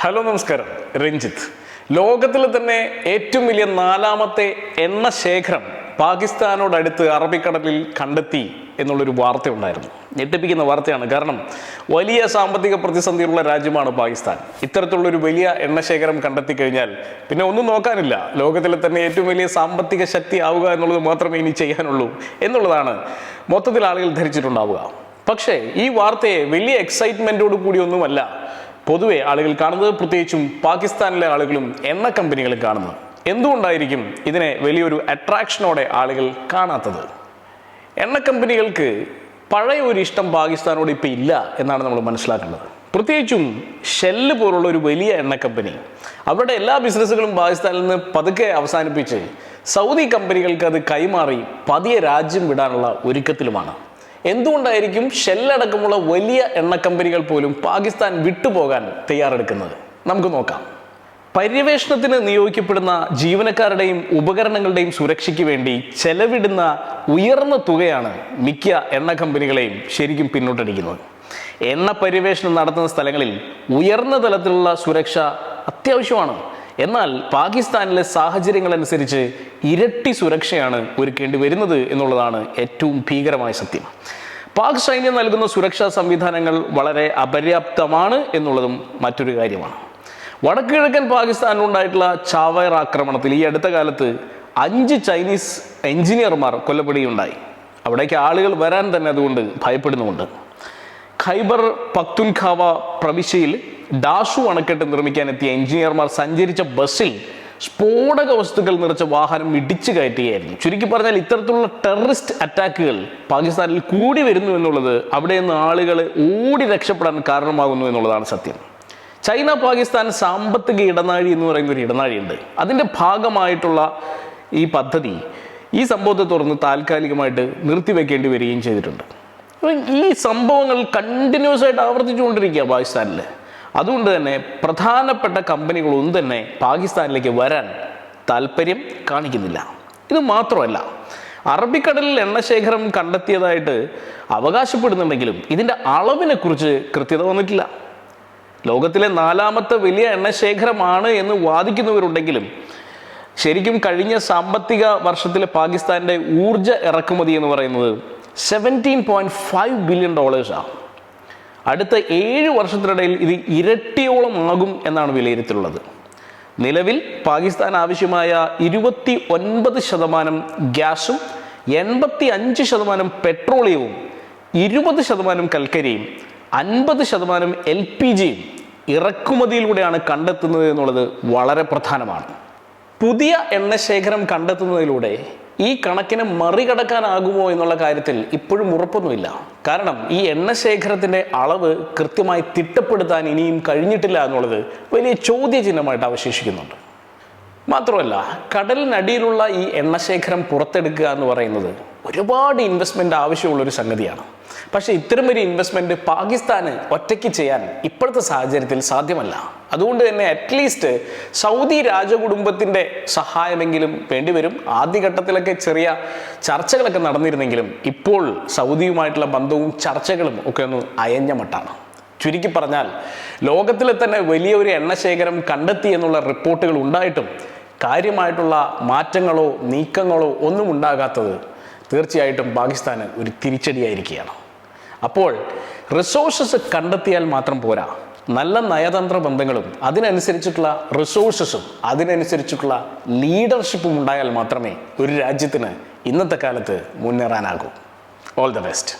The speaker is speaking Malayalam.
ഹലോ നമസ്കാരം. രഞ്ജിത്ത്. ലോകത്തിലെ തന്നെ ഏറ്റവും വലിയ നാലാമത്തെ എണ്ണ ശേഖരം പാകിസ്ഥാനോടടുത്ത് അറബിക്കടലിൽ കണ്ടെത്തി എന്നുള്ളൊരു വാർത്ത ഉണ്ടായിരുന്നു ഞെട്ടിപ്പിക്കുന്ന വാർത്തയാണ്. കാരണം വലിയ സാമ്പത്തിക പ്രതിസന്ധിയുള്ള രാജ്യമാണ് പാകിസ്ഥാൻ. ഇത്തരത്തിലുള്ളൊരു വലിയ എണ്ണ ശേഖരം കണ്ടെത്തി കഴിഞ്ഞാൽ പിന്നെ ഒന്നും നോക്കാനില്ല. ലോകത്തിലെ തന്നെ ഏറ്റവും വലിയ സാമ്പത്തിക ശക്തി ആവുക എന്നുള്ളത് മാത്രമേ ഇനി ചെയ്യാനുള്ളൂ എന്നുള്ളതാണ് മൊത്തത്തിൽ ആളുകൾ ധരിച്ചിട്ടുണ്ടാവുക. പക്ഷേ ഈ വാർത്തയെ വലിയ എക്സൈറ്റ്മെന്റോട് കൂടിയൊന്നുമല്ല പൊതുവെ ആളുകൾ കാണുന്നത് പ്രത്യേകിച്ചും പാകിസ്ഥാനിലെ ആളുകളും എണ്ണ കമ്പനികളും കാണുന്നത്. എന്തുകൊണ്ടായിരിക്കും ഇതിനെ വലിയൊരു അട്രാക്ഷനോടെ ആളുകൾ കാണാത്തത്? എണ്ണ കമ്പനികൾക്ക് പഴയ ഒരു ഇഷ്ടം പാകിസ്ഥാനോട് ഇപ്പം ഇല്ല എന്നാണ് നമ്മൾ മനസ്സിലാക്കേണ്ടത്. പ്രത്യേകിച്ചും ഷെല്ല് പോലുള്ള ഒരു വലിയ എണ്ണ കമ്പനി അവരുടെ എല്ലാ ബിസിനസ്സുകളും പാകിസ്ഥാനിൽ നിന്ന് പതുക്കെ അവസാനിപ്പിച്ച് സൗദി കമ്പനികൾക്ക് അത് കൈമാറി പതിയെ രാജ്യം വിടാനുള്ള ഒരുക്കത്തിലുമാണ്. എന്തുകൊണ്ടായിരിക്കും ഷെല്ലടക്കമുള്ള വലിയ എണ്ണ കമ്പനികൾ പോലും പാകിസ്ഥാൻ വിട്ടുപോകാൻ തയ്യാറെടുക്കുന്നത്? നമുക്ക് നോക്കാം. പര്യവേഷണത്തിന് നിയോഗിക്കപ്പെടുന്ന ജീവനക്കാരുടെയും ഉപകരണങ്ങളുടെയും സുരക്ഷയ്ക്ക് വേണ്ടി ചെലവിടുന്ന ഉയർന്ന തുകയാണ് മിക്ക എണ്ണ കമ്പനികളെയും ശരിക്കും പിന്നോട്ടടിക്കുന്നത്. എണ്ണ പര്യവേഷണം നടത്തുന്ന സ്ഥലങ്ങളിൽ ഉയർന്ന തലത്തിലുള്ള സുരക്ഷ അത്യാവശ്യമാണ്. എന്നാൽ പാകിസ്ഥാനിലെ സാഹചര്യങ്ങൾ അനുസരിച്ച് ഇരട്ടി സുരക്ഷയാണ് ഒരുക്കേണ്ടി വരുന്നത് എന്നുള്ളതാണ് ഏറ്റവും ഭീകരമായ സത്യം. പാക് സൈന്യം നൽകുന്ന സുരക്ഷാ സംവിധാനങ്ങൾ വളരെ അപര്യാപ്തമാണ് എന്നുള്ളതും മറ്റൊരു കാര്യമാണ്. വടക്കുകിഴക്കൻ പാകിസ്ഥാനിലുണ്ടായിട്ടുള്ള ചാവേർ ആക്രമണത്തിൽ ഈ അടുത്ത കാലത്ത് അഞ്ച് ചൈനീസ് എഞ്ചിനീയർമാർ കൊല്ലപ്പെടുകയുണ്ടായി. അവിടേക്ക് ആളുകൾ വരാൻ തന്നെ അതുകൊണ്ട് ഭയപ്പെടുന്നുമുണ്ട്. ഖൈബർ പക്തുൻഖാവ പ്രവിശ്യയിൽ ഡാഷു അണക്കെട്ട് നിർമ്മിക്കാൻ എത്തിയ എഞ്ചിനീയർമാർ സഞ്ചരിച്ച ബസ്സിൽ സ്ഫോടക വസ്തുക്കൾ നിറച്ച വാഹനം ഇടിച്ചു കയറ്റുകയായിരുന്നു. ചുരുക്കി പറഞ്ഞാൽ ഇത്തരത്തിലുള്ള ടെററിസ്റ്റ് അറ്റാക്കുകൾ പാകിസ്ഥാനിൽ കൂടി വരുന്നു എന്നുള്ളത് അവിടെ നിന്ന് ആളുകൾ ഓടി രക്ഷപ്പെടാൻ കാരണമാകുന്നു എന്നുള്ളതാണ് സത്യം. ചൈന പാകിസ്ഥാൻ സാമ്പത്തിക ഇടനാഴി എന്ന് പറയുന്ന ഒരു ഇടനാഴിയുണ്ട്. അതിന്റെ ഭാഗമായിട്ടുള്ള ഈ പദ്ധതി ഈ സംഭവത്തെ തുടർന്ന് താൽക്കാലികമായിട്ട് നിർത്തിവെക്കേണ്ടി വരികയും ചെയ്തിട്ടുണ്ട്. ഈ സംഭവങ്ങൾ കണ്ടിന്യൂസ് ആയിട്ട് ആവർത്തിച്ചുകൊണ്ടിരിക്കുക പാകിസ്ഥാനിൽ അതുകൊണ്ട് തന്നെ പ്രധാനപ്പെട്ട കമ്പനികളൊന്നും തന്നെ പാകിസ്ഥാനിലേക്ക് വരാൻ താല്പര്യം കാണിക്കുന്നില്ല. ഇത് മാത്രമല്ല അറബിക്കടലിൽ എണ്ണശേഖരം കണ്ടെത്തിയതായിട്ട് അവകാശപ്പെടുന്നുണ്ടെങ്കിലും ഇതിന്റെ അളവിനെക്കുറിച്ച് കൃത്യത വന്നിട്ടില്ല. ലോകത്തിലെ നാലാമത്തെ വലിയ എണ്ണശേഖരമാണ് എന്ന് വാദിക്കുന്നവരുണ്ടെങ്കിലും ശരിക്കും കഴിഞ്ഞ സാമ്പത്തിക വർഷത്തിലെ പാകിസ്ഥാന്റെ ഊർജ ഇറക്കുമതി എന്ന് പറയുന്നത് സെവന്റീൻ പോയിന്റ് ഫൈവ് ബില്യൺ ഡോളേഴ്സാണ് അടുത്ത ഏഴ് വർഷത്തിനിടയിൽ ഇത് ഇരട്ടിയോളം ആകും എന്നാണ് വിലയിരുത്തിയുള്ളത് നിലവിൽ പാകിസ്ഥാൻ ആവശ്യമായ ഇരുപത്തി ഒൻപത് ശതമാനം ഗ്യാസും എൺപത്തി അഞ്ച് ശതമാനം പെട്രോളിയവും ഇരുപത് ശതമാനം കൽക്കരിയും അൻപത് ശതമാനം എൽ പി ജിയും ഇറക്കുമതിയിലൂടെയാണ് കണ്ടെത്തുന്നത് എന്നുള്ളത് വളരെ പ്രധാനമാണ്. പുതിയ എണ്ണശേഖരം കണ്ടെത്തുന്നതിലൂടെ ഈ കണക്കിനെ മറികടക്കാനാകുമോ എന്നുള്ള കാര്യത്തിൽ ഇപ്പോഴും ഉറപ്പൊന്നുമില്ല. കാരണം ഈ എണ്ണശേഖരത്തിന്റെ അളവ് കൃത്യമായി തിട്ടപ്പെടുത്താൻ ഇനിയും കഴിഞ്ഞിട്ടില്ല എന്നുള്ളത് വലിയ ചോദ്യചിഹ്നമായിട്ട് അവശേഷിക്കുന്നുണ്ട്. മാത്രമല്ല കടലിനടിയിലുള്ള ഈ എണ്ണശേഖരം പുറത്തെടുക്കുക എന്ന് പറയുന്നത് ഒരുപാട് ഇൻവെസ്റ്റ്മെന്റ് ആവശ്യമുള്ളൊരു സംഗതിയാണ്. പക്ഷേ ഇത്തരം ഒരു ഇൻവെസ്റ്റ്മെന്റ് പാകിസ്ഥാന് ഒറ്റയ്ക്ക് ചെയ്യാൻ ഇപ്പോഴത്തെ സാഹചര്യത്തിൽ സാധ്യമല്ല. അതുകൊണ്ട് തന്നെ അറ്റ്ലീസ്റ്റ് സൗദി രാജകുടുംബത്തിന്റെ സഹായമെങ്കിലും വേണ്ടിവരും. ആദ്യഘട്ടത്തിലൊക്കെ ചെറിയ ചർച്ചകളൊക്കെ നടന്നിരുന്നെങ്കിലും ഇപ്പോൾ സൗദിയുമായിട്ടുള്ള ബന്ധവും ചർച്ചകളും ഒക്കെ ഒന്ന് അയഞ്ഞ മട്ടാണ്. ചുരുക്കി പറഞ്ഞാൽ ലോകത്തിലെ തന്നെ വലിയ ഒരു എണ്ണശേഖരം കണ്ടെത്തി എന്നുള്ള റിപ്പോർട്ടുകൾ ഉണ്ടായിട്ടും കാര്യമായിട്ടുള്ള മാറ്റങ്ങളോ നീക്കങ്ങളോ ഒന്നും ഉണ്ടാകാത്തത് തീർച്ചയായിട്ടും പാകിസ്ഥാന് ഒരു തിരിച്ചടിയായിരിക്കുകയാണ്. അപ്പോൾ റിസോഴ്സസ് കണ്ടെത്തിയാൽ മാത്രം പോരാ. നല്ല നയതന്ത്ര ബന്ധങ്ങളും അതിനനുസരിച്ചിട്ടുള്ള റിസോഴ്സസും അതിനനുസരിച്ചിട്ടുള്ള ലീഡർഷിപ്പും ഉണ്ടായാൽ മാത്രമേ ഒരു രാജ്യത്തിന് ഇന്നത്തെ കാലത്ത് മുന്നേറാനാകൂ. All the best